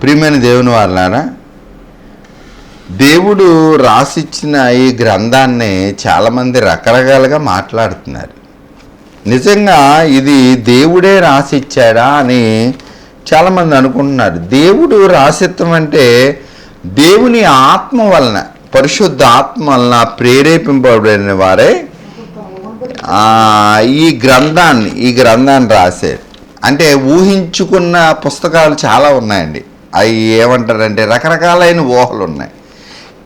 ప్రియమైన దేవుని వాళ్ళారా దేవుడు రాసిచ్చిన ఈ గ్రంథాన్ని చాలామంది రకరకాలుగా మాట్లాడుతున్నారు. నిజంగా ఇది దేవుడే రాసిచ్చాడా అని చాలామంది అనుకుంటున్నారు. దేవుడు రాసిత్వం అంటే దేవుని ఆత్మ వలన పరిశుద్ధ ఆత్మ వలన ప్రేరేపింపబడిన వారే ఈ గ్రంథాన్ని ఈ గ్రంథాన్ని రాసే అంటే ఊహించుకున్న పుస్తకాలు చాలా ఉన్నాయండి. అవి ఏమంటారంటే రకరకాలైన ఊహలు ఉన్నాయి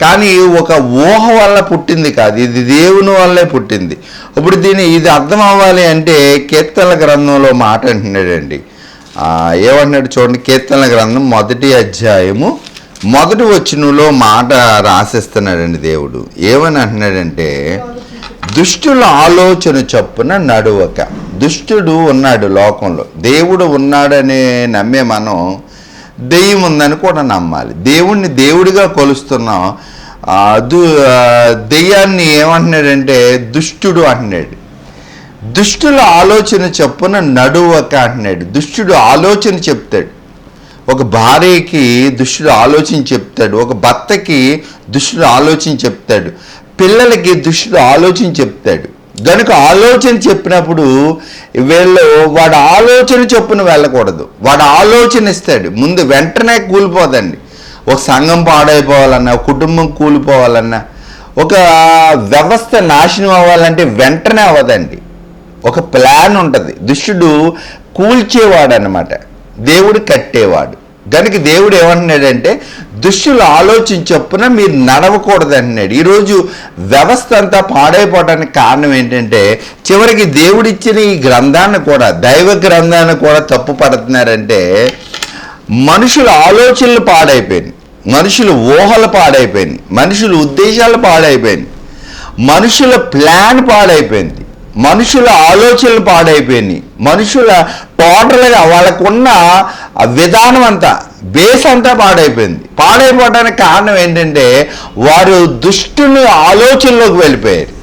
కానీ ఒక ఊహ వల్ల పుట్టింది కాదు ఇది దేవుని వల్లే పుట్టింది. ఇప్పుడు దీని ఇది అర్థం అవ్వాలి అంటే కీర్తన గ్రంథంలో మాట అంటున్నాడండి. ఏమంటున్నాడు చూడండి కీర్తనల గ్రంథం మొదటి అధ్యాయము మొదటి వచ్చినలో మాట రాసిస్తున్నాడండి దేవుడు. ఏమని అంటున్నాడంటే దుష్టుల ఆలోచన చొప్పున నడువక దుష్టుడు ఉన్నాడు లోకంలో దేవుడు ఉన్నాడని నమ్మే మనం దెయ్యం ఉందని కూడా నమ్మాలి. దేవుణ్ణి దేవుడిగా కొలుస్తున్నాం. దు దెయ్యాన్ని ఏమంటున్నాడంటే దుష్టుడు అంటున్నాడు. దుష్టుల ఆలోచన చెప్పున నడువక అంటున్నాడు. దుష్టుడు ఆలోచన చెప్తాడు. ఒక భార్యకి దుష్టుడు ఆలోచన చెప్తాడు. ఒక భర్తకి దుష్టుడు ఆలోచన చెప్తాడు. పిల్లలకి దుష్టుడు ఆలోచన చెప్తాడు. గనుక ఆలోచన చెప్పినప్పుడు వీళ్ళు వాడు ఆలోచన చొప్పున వెళ్ళకూడదు. వాడు ఆలోచన ఇస్తాడు. ముందు వెంటనే కూలిపోదండి. ఒక సంఘం పాడైపోవాలన్నా ఒక కుటుంబం కూలిపోవాలన్నా ఒక వ్యవస్థ నాశనం అవ్వాలంటే వెంటనే అవ్వదండి. ఒక ప్లాన్ ఉంటుంది. దుష్టుడు కూల్చేవాడు అనమాట దేవుడు కట్టేవాడు. దానికి దేవుడు ఏమంటున్నాడంటే దుష్టులు ఆలోచన మీరు నడవకూడదు అంటున్నాడు. ఈరోజు వ్యవస్థ అంతా పాడైపోవడానికి కారణం ఏంటంటే చివరికి దేవుడిచ్చిన ఈ గ్రంథాన్ని కూడా దైవ గ్రంథాన్ని కూడా తప్పు పడుతున్నారంటే మనుషుల ఆలోచనలు పాడైపోయినాయి. మనుషుల ఊహలు పాడైపోయినాయి. మనుషుల ఉద్దేశాలు పాడైపోయినాయి. మనుషుల ప్లాన్ పాడైపోయింది. మనుషుల ఆలోచనలు పాడైపోయినాయి. మనుషుల టోటల్గా వాళ్ళకున్న ఆ విధానం అంతా బేస్ అంతా పాడైపోయింది. పాడైపోవడానికి కారణం ఏంటంటే వారు దుష్టుని ఆలోచనలోకి వెళ్ళిపోయారు.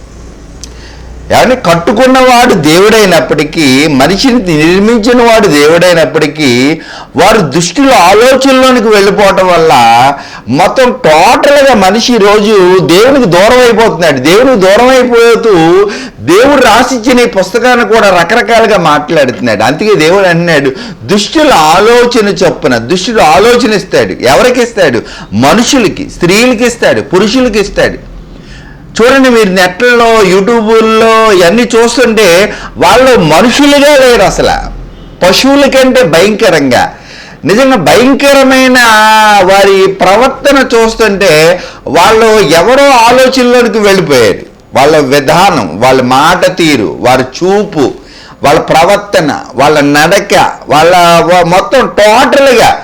ఏమని కట్టుకున్నవాడు దేవుడైనప్పటికీ మనిషిని నిర్మించిన వాడు దేవుడైనప్పటికీ వారు దుష్టుల ఆలోచనలోనికి వెళ్ళిపోవటం వల్ల మొత్తం టోటల్గా మనిషి రోజు దేవునికి దూరం అయిపోతున్నాడు. దేవునికి దూరం అయిపోతూ దేవుడు రాసిచ్చిన ఈ పుస్తకాన్ని కూడా రకరకాలుగా మాట్లాడుతున్నాడు. అందుకే దేవుడు అన్నాడు దుష్టుల ఆలోచన చొప్పున దుష్టుడు ఆలోచన ఇస్తాడు. ఎవరికి ఇస్తాడు? మనుషులకి స్త్రీలకి ఇస్తాడు పురుషులకి ఇస్తాడు. చూడండి మీరు నెట్లలో యూట్యూబుల్లో ఇవన్నీ చూస్తుంటే వాళ్ళు మనుషులుగా లేరు అసలు. పశువుల కంటే భయంకరంగా. నిజంగా భయంకరమైన వారి ప్రవర్తన చూస్తుంటే వాళ్ళు ఎవరో ఆలోచనలోనికి వెళ్ళిపోయారు. వాళ్ళ విధానం వాళ్ళ మాట తీరు వారి చూపు వాళ్ళ ప్రవర్తన వాళ్ళ నడక వాళ్ళ మొత్తం టోటల్గా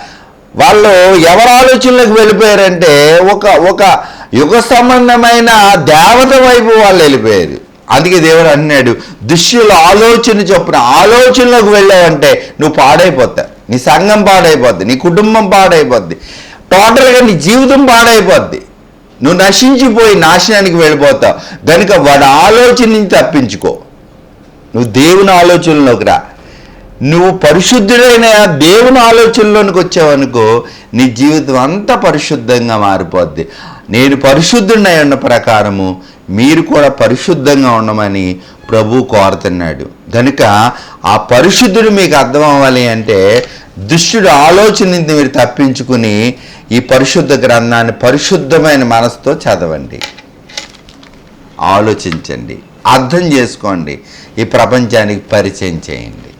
వాళ్ళు ఎవరి ఆలోచనలకు వెళ్ళిపోయారంటే ఒక ఒక యుగ సంబంధమైన దేవత వైపు వాళ్ళు వెళ్ళిపోయారు. అందుకే దేవుడు అన్నాడు దుష్యుల ఆలోచన చొప్పున ఆలోచనలకు వెళ్ళావంటే నువ్వు పాడైపోతావు. నీ సంఘం పాడైపోద్ది నీ కుటుంబం పాడైపోద్ది. టోటల్గా నీ జీవితం పాడైపోద్ది. నువ్వు నశించిపోయి నాశనానికి వెళ్ళిపోతావు కనుక వాడి ఆలోచన నుంచి తప్పించుకో. నువ్వు దేవుని ఆలోచనలోకి రా. నువ్వు పరిశుద్ధుడైన దేవుని ఆలోచనలోనికి వచ్చావనుకో నీ జీవితం అంతా పరిశుద్ధంగా మారిపోద్ది. నేను పరిశుద్ధుడై ఉన్న ప్రకారము మీరు కూడా పరిశుద్ధంగా ఉండమని ప్రభు కోరుతున్నాడు. కనుక ఆ పరిశుద్ధుడు మీకు అర్థం అవ్వాలి అంటే దుష్టుడు ఆలోచన నుంచి మీరు తప్పించుకుని ఈ పరిశుద్ధ గ్రంథాన్ని పరిశుద్ధమైన మనసుతో చదవండి. ఆలోచించండి. అర్థం చేసుకోండి. ఈ ప్రపంచానికి పరిచయం చేయండి.